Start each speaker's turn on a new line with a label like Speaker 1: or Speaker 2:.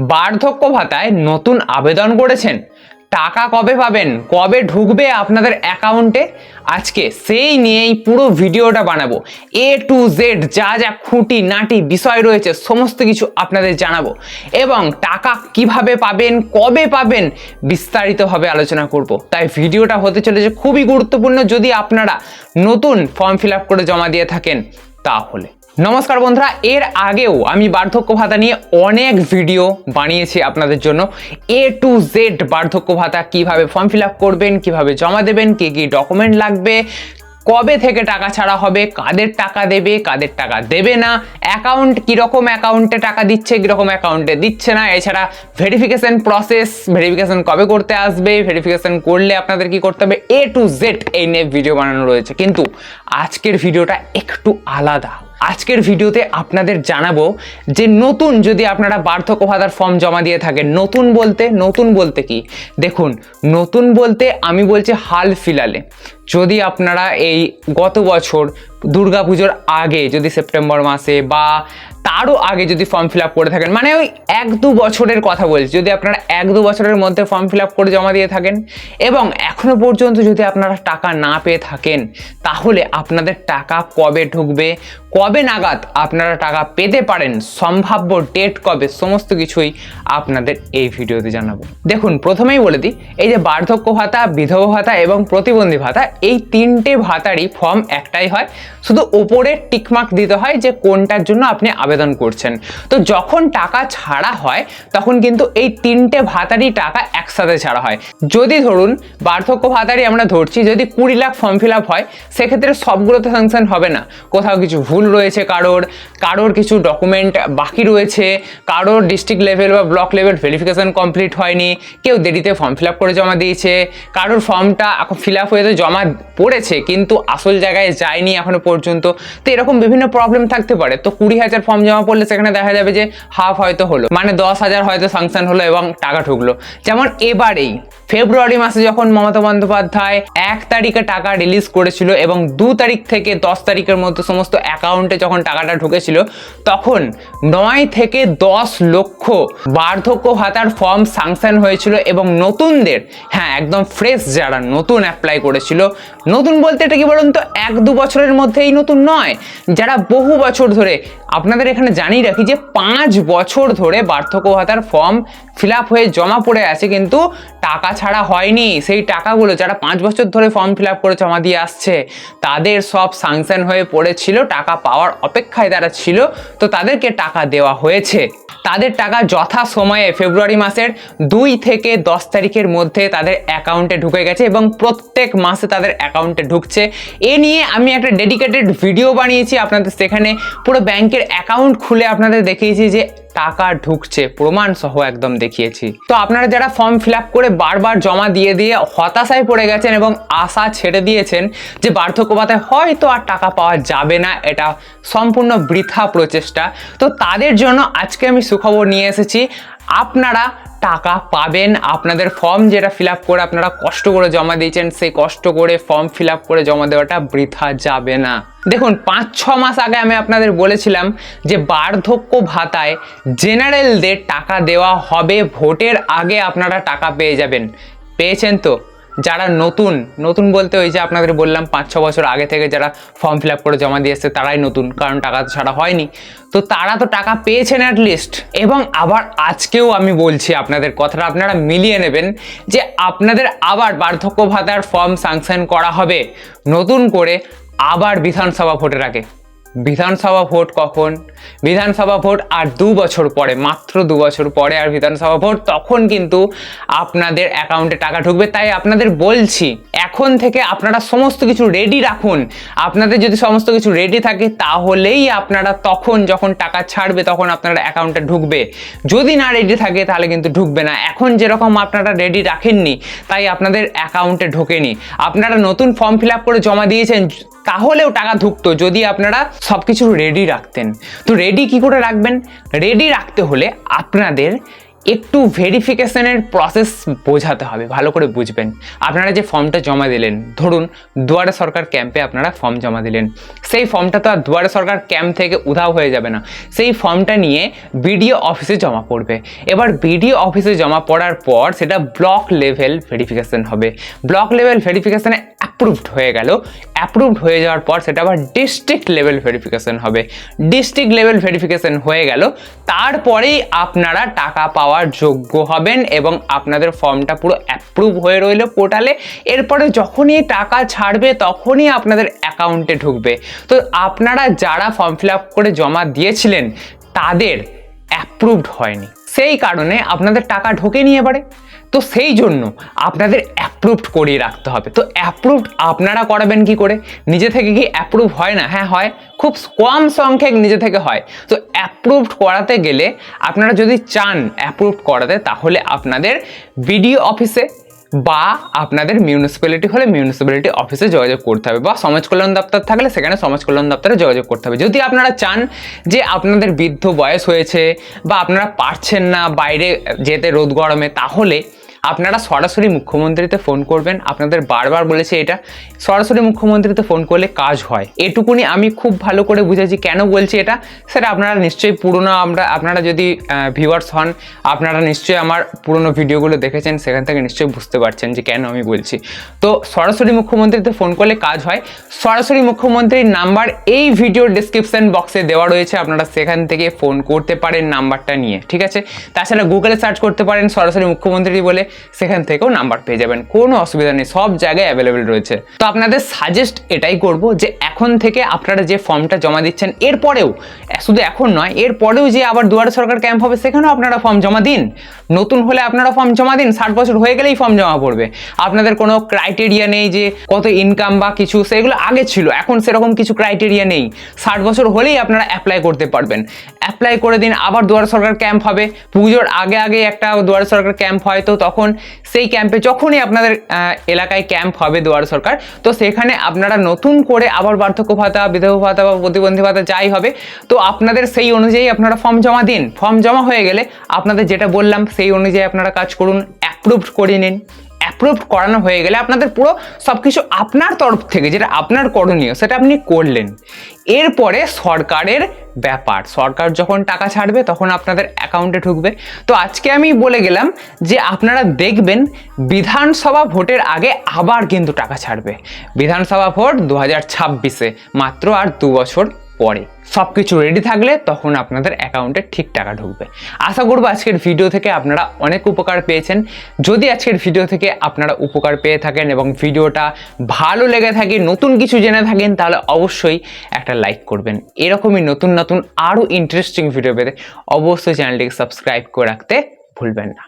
Speaker 1: বার্ধক্য ভাতায় নতুন আবেদন করেছেন। টাকা কবে পাবেন, কবে ঢুকবে আপনাদের অ্যাকাউন্টে আজকে সেই নিয়েই পুরো ভিডিওটা বানাবো। এ টু জেড যা যা খুঁটি নাটি বিষয় রয়েছে, সমস্ত কিছু আপনাদের জানাব। এবং টাকা কীভাবে পাবেন, কবে পাবেন, বিস্তারিতভাবে আলোচনা করব। তাই ভিডিওটা হতে চলেছে খুবই গুরুত্বপূর্ণ। যদি আপনারা নতুন ফর্ম ফিল আপ করে জমা দিয়ে থাকেন, তাহলে। নমস্কার বন্ধুরা, এর আগেও আমি বার্ধক্য ভাতা নিয়ে অনেক ভিডিও বানিয়েছি আপনাদের জন্য। এ টু জেড বার্ধক্য ভাতা কীভাবে ফর্ম ফিল আপ করবেন, কীভাবে জমা দেবেন, কি কি ডকুমেন্ট লাগবে, কবে থেকে টাকা ছাড়া হবে, কাদের টাকা দেবে, কাদের টাকা দেবে না অ্যাকাউন্ট কীরকম অ্যাকাউন্টে টাকা দিচ্ছে, কীরকম অ্যাকাউন্টে দিচ্ছে না, এছাড়া ভেরিফিকেশন প্রসেস ভেরিফিকেশন কবে করতে আসবে ভেরিফিকেশন করলে আপনাদের কি করতে হবে এ টু জেড এই নিয়ে ভিডিও বানানো রয়েছে। কিন্তু আজকের ভিডিওটা একটু আলাদা। আজকের ভিডিওতে আপনাদের জানাব যে নতুন যদি আপনারা বার্ধক্য ভাতার ফর্ম জমা দিয়ে থাকেন, নতুন বলতে নতুন বলতে কি? দেখুন, নতুন বলতে আমি বলছি হাল ফিলালে। যদি আপনারা এই গত বছর দুর্গাপুজোর আগে, যদি সেপ্টেম্বর মাসে বা তারও আগে যদি ফর্ম ফিল আপ করে থাকেন মানে ওই এক দু বছরের কথা বলছি, যদি আপনারা এক দু বছরের মধ্যে ফর্ম ফিল আপ করে জমা দিয়ে থাকেন এবং এখনও পর্যন্ত যদি আপনারা টাকা না পেয়ে থাকেন, তাহলে আপনাদের টাকা কবে ঢুকবে, কবে নাগাদ আপনারা টাকা পেতে পারেন, সম্ভাব্য ডেট কবে, সমস্ত কিছুই আপনাদের এই ভিডিওতে জানাব। দেখুন, প্রথমেই বলে দিই, এই যে বার্ধক্য ভাতা, বিধবা ভাতা এবং প্রতিবন্ধী ভাতা, এই তিনটে ভাতারই ফর্ম একটাই হয়। শুধু ওপরে টিকমার্ক দিতে হয় যে কোনটার জন্য আপনি আবেদন করছেন। তো যখন টাকা ছাড়া হয়, তখন কিন্তু এই তিনটে ভাতারই টাকা একসাথে ছাড়া হয়। যদি ধরুন, বার্ধক্য ভাতারই আমরা ধরছি, যদি কুড়ি লাখ ফর্ম ফিল আপ হয়, সেক্ষেত্রে সবগুলোতে স্যাংশন হবে না। কোথাও কিছু ভুল রয়েছে কারোর কারোর কিছু ডকুমেন্ট বাকি রয়েছে, কারোর ডিস্ট্রিক্ট লেভেল বা ব্লক লেভেল ভেরিফিকেশন কমপ্লিট হয়নি, কেউ দেরিতে ফর্ম ফিল আপ করে জমা দিয়েছে, কারোর ফর্মটা এখন ফিল আপ হয়ে তো জমা পড়েছে, কিন্তু আসল জায়গায় যায়নি এখনও পর্যন্ত। তো এরকম বিভিন্ন প্রবলেম থাকতে পারে। তো কুড়ি হাজার ফর্ম জমা পড়লে সেখানে দেখা যাবে যে হাফ হয়তো হলো। মানে দশ হাজার হয়তো সাংশন হলো এবং টাকা ঢুকলো। যেমন এবারেই ফেব্রুয়ারি মাসে যখন মমতা বন্দ্যোপাধ্যায় এক তারিখে টাকা রিলিজ করেছিল এবং দু তারিখ থেকে দশ তারিখের মধ্যে সমস্ত অ্যাকাউন্টে যখন টাকাটা ঢুকেছিল, তখন নয় থেকে দশ লক্ষ বার্ধক্য ভাতার ফর্ম সাংশন হয়েছিল এবং নতুনদের হ্যাঁ একদম ফ্রেশ যারা নতুন অ্যাপ্লাই করেছিল, নতুন বলতে এটা কি বলুন তো, এক দু বছরের মধ্যেই নতুন নয়, যারা বহু বছর ধরে, আপনাদের এখানে জানিয়ে রাখি যে পাঁচ বছর ধরে বার্ধক্য ভাতার ফর্ম ফিল হয়ে জমা পড়ে আছে, কিন্তু টাকা ছাড়া হয়নি। সেই টাকাগুলো যারা পাঁচ বছর ধরে ফর্ম ফিল আপ করে জমা দিয়ে আসছে, তাদের সব সাংশন হয়ে পড়েছিল, টাকা পাওয়ার অপেক্ষায় তারা ছিল। তো তাদেরকে টাকা দেওয়া হয়েছে। তাদের টাকা যথা সময়ে ফেব্রুয়ারি মাসের দুই থেকে দশ তারিখের মধ্যে তাদের অ্যাকাউন্টে ঢুকে গেছে এবং প্রত্যেক মাসে তাদের অ্যাকাউন্টে ঢুকছে। এ নিয়ে আমি একটা ডেডিকেটেড ভিডিও বানিয়েছি, আপনাদের সেখানে পুরো ব্যাংকের অ্যাকাউন্ট খুলে আপনাদের দেখিয়েছি যে টাকা ঢুকছে, প্রমাণ সহ একদম দেখিয়েছি। তো আপনারা যারা ফর্ম ফিল করে বারবার জমা দিয়ে দিয়ে হতাশায় পড়ে গেছেন এবং আশা ছেড়ে দিয়েছেন যে বার্ধক্য ভাতায় হয়তো আর টাকা পাওয়া যাবে না, এটা সম্পূর্ণ বৃথা প্রচেষ্টা। তো তাদের জন্য আজকে আমি সুখবর নিয়ে এসেছি। আপনারা টাকা পাবেন। আপনাদের ফর্ম যেটা ফিল আপ করে আপনারা কষ্ট করে জমা দিয়েছেন, সেই কষ্ট করে ফর্ম ফিল আপ করে জমা দেওয়াটা বৃথা যাবে না। দেখুন, পাঁচ, ছ মাস আগে আমি আপনাদের বলেছিলাম যে বার্ধক্য ভাতায় জেনারেলদের টাকা দেওয়া হবে, ভোটের আগে আপনারা টাকা পেয়ে যাবেন। পেয়েছেন তো? যারা নতুন নতুন বলতে ওই যে আপনাদের বললাম পাঁচ, ছ বছর আগে থেকে যারা ফর্ম ফিল আপ করে জমা দিয়ে তারাই নতুন, কারণ টাকা তো ছাড়া হয়নি। তো তারা তো টাকা পেয়েছেন অ্যাট লিস্ট এবং আবার আজকেও আমি বলছি আপনাদের কথাটা, আপনারা মিলিয়ে নেবেন যে আপনাদের আবার বার্ধক্য ভাতার ফর্ম সাংশন করা হবে, নতুন করে আবার বিধানসভা ভোটের আগে। বিধানসভা ভোট কখন? বিধানসভা ভোট আর দু বছর পরে, মাত্র দু বছর পরে আর বিধানসভা ভোট, তখন কিন্তু আপনাদের অ্যাকাউন্টে টাকা ঢুকবে। তাই আপনাদের বলছি এখন থেকে আপনারা সমস্ত কিছু রেডি রাখুন। আপনাদের যদি সমস্ত কিছু রেডি থাকে, তাহলেই আপনারা তখন যখন টাকা ছাড়বে, তখন আপনারা অ্যাকাউন্টে ঢুকবে। যদি না রেডি থাকে, তাহলে কিন্তু ঢুকবে না। এখন যেরকম আপনারা রেডি রাখেননি, তাই আপনাদের অ্যাকাউন্টে ঢোকেনি। আপনারা নতুন ফর্ম ফিল করে জমা দিয়েছেন, তাহলেও টাকা ঢুকতো যদি আপনারা সব কিছু রেডি রাখতেন। তো রেডি কি করে রাখবেন? রেডি রাখতে হলে আপনাদের একটু ভেরিফিকেশনের প্রসেস বোঝাতে হবে, ভালো করে বুঝবেন। আপনারা যে ফর্মটা জমা দিলেন, ধরুন দুয়ারে সরকার ক্যাম্পে আপনারা ফর্ম জমা দিলেন। সেই ফর্মটা তো আর দুয়ারে সরকার ক্যাম্প থেকে উধাও হয়ে যাবে না। সেই ফর্মটা নিয়ে বিডিও অফিসে জমা পড়বে। এবার বিডিও অফিসে জমা পড়ার পর সেটা ব্লক লেভেল ভেরিফিকেশন হবে। ব্লক লেভেল ভেরিফিকেশানে অ্যাপ্রুভড হয়ে গেল। অ্যাপ্রুভড হয়ে যাওয়ার পর সেটা আবার ডিস্ট্রিক্ট লেভেল ভেরিফিকেশন হবে। ডিস্ট্রিক্ট লেভেল ভেরিফিকেশন হয়ে গেল, তারপরেই আপনারা টাকা পাওয়ার যোগ্য হবেন এবং আপনাদের ফর্মটা পুরো অ্যাপ্রুভ হয়ে রইল পোর্টালে এরপরে যখনই টাকা ছাড়বে তখনই আপনাদের অ্যাকাউন্টে ঢুকবে। তো আপনারা যারা ফর্ম ফিল আপ করে জমা দিয়েছিলেন, তাদের অ্যাপ্রুভড হয়নি। সেই কারণে আপনাদের টাকা ঢোকেনি এবারে। তো সেই জন্য আপনাদের অ্যাপ্রুভড করিয়ে রাখতে হবে। তো অ্যাপ্রুভড আপনারা করাবেন কি করে? নিজে থেকে কি অ্যাপ্রুভ হয় না? হ্যাঁ হয়। খুব কম সংখ্যক নিজে থেকে হয়। তো অ্যাপ্রুভড করাতে গেলে আপনারা যদি চান অ্যাপ্রুভড করাতে, তাহলে আপনাদের বিডিও অফিসে বা আপনাদের মিউনিসিপ্যালিটি হলে মিউনিসিপ্যালিটি অফিসে যোগাযোগ করতে হবে। বা সমাজ কল্যাণ দপ্তর থাকলে সেখানে সমাজ কল্যাণ দপ্তরে যোগাযোগ করতে হবে। যদি আপনারা চান যে আপনাদের বৃদ্ধ বয়স হয়েছে বা আপনারা পারছেন না বাইরে যেতে রোদ গরমে, তাহলে আপনারা সরাসরি মুখ্যমন্ত্রীতে ফোন করবেন, আপনাদের বারবার বলেছে এটা। সরাসরি মুখ্যমন্ত্রীতে ফোন করলে কাজ হয়। এটুকুনি আমি খুব ভালো করে বুঝেছি কেন বলছি এটা। সেটা আপনারা নিশ্চয়ই পুরনো আমরা, আপনারা যদি ভিউয়ার্স হন, আপনারা নিশ্চয়ই আমার পুরনো ভিডিওগুলো দেখেছেন, সেখান থেকে নিশ্চয়ই বুঝতে পারছেন যে কেন আমি বলছি। তো সরাসরি মুখ্যমন্ত্রীতে ফোন করলে কাজ হয়। সরাসরি মুখ্যমন্ত্রীর নাম্বার এই ভিডিওর ডিসক্রিপশন বক্সে দেওয়া রয়েছে। আপনারা সেখান থেকে ফোন করতে পারেন নাম্বারটা নিয়ে, ঠিক আছে? তাছাড়া গুগলে সার্চ করতে পারেন, সরাসরি মুখ্যমন্ত্রী বলে। সেখান থেকেও নাম্বার পেয়ে যাবেন। কোনো অসুবিধা নেই, সব জায়গায় অ্যাভেলেবেল রয়েছে। তো আপনাদের সাজেস্ট এটাই করব যে এখন থেকে আপনারা যে ফর্মটা জমা দিচ্ছেন, এরপরেও, শুধু এখন নয়, এরপরেও যে আবার দুয়ারে সরকার ক্যাম্প হবে, সেখানেও আপনারা ফর্ম জমা দিন। নতুন হলে আপনারা ফর্ম জমা দিন, ষাট বছর হয়ে গেলেই ফর্ম জমা পড়বে। আপনাদের কোনো ক্রাইটেরিয়া নেই যে কত ইনকাম বা কিছু, সেগুলো আগে ছিল, এখন সেরকম কিছু ক্রাইটেরিয়া নেই। ষাট বছর হলেই আপনারা অ্যাপ্লাই করতে পারবেন। অ্যাপ্লাই করে দিন, আবার দুয়ার সরকার ক্যাম্প হবে। পুজোর আগে আগে একটা দুয়ার সরকার ক্যাম্প হয়, তো তখন সেই ক্যাম্পে যখনই আপনাদের এলাকায় ক্যাম্প হবে দুয়ার সরকার, তো সেখানে আপনারা নতুন করে আবার বার্ধক্য ভাতা, বিধবা ভাতা বা প্রতিবন্ধী ভাতা যাই হবে, তো আপনাদের সেই অনুযায়ী আপনারা ফর্ম জমা দিন। ফর্ম জমা হয়ে গেলে আপনাদের যেটা বললাম, সেই অনুযায়ী আপনারা কাজ করুন অ্যাপ্রুভড করে নিন। অ্যাপ্রুভড করানো হয়ে গেলে আপনাদের পুরো সব কিছু আপনার তরফ থেকে, যেটা আপনার করণীয়, সেটা আপনি করলেন। এরপরে সরকারের ব্যাপার, সরকার যখন টাকা ছাড়বে তখন আপনাদের অ্যাকাউন্টে ঢুকবে। তো আজকে আমি বলে গেলাম যে আপনারা দেখবেন বিধানসভা ভোটের আগে আবার কিন্তু টাকা ছাড়বে। বিধানসভা ভোট দু হাজার ছাব্বিশে, মাত্র আর দু বছর পরে। সব কিছু রেডি থাকলে তখন আপনাদের অ্যাকাউন্টে ঠিক টাকা ঢুকবে। আশা করব আজকের ভিডিও থেকে আপনারা অনেক উপকার পেয়েছেন। যদি আজকের ভিডিও থেকে আপনারা উপকার পেয়ে থাকেন এবং ভিডিওটা ভালো লেগে থাকে, নতুন কিছু জেনে থাকেন, তাহলে অবশ্যই একটা লাইক করবেন। এরকমই নতুন নতুন আরও ইন্টারেস্টিং ভিডিও পেতে অবশ্যই চ্যানেলটিকে সাবস্ক্রাইব করে রাখতে ভুলবেন না।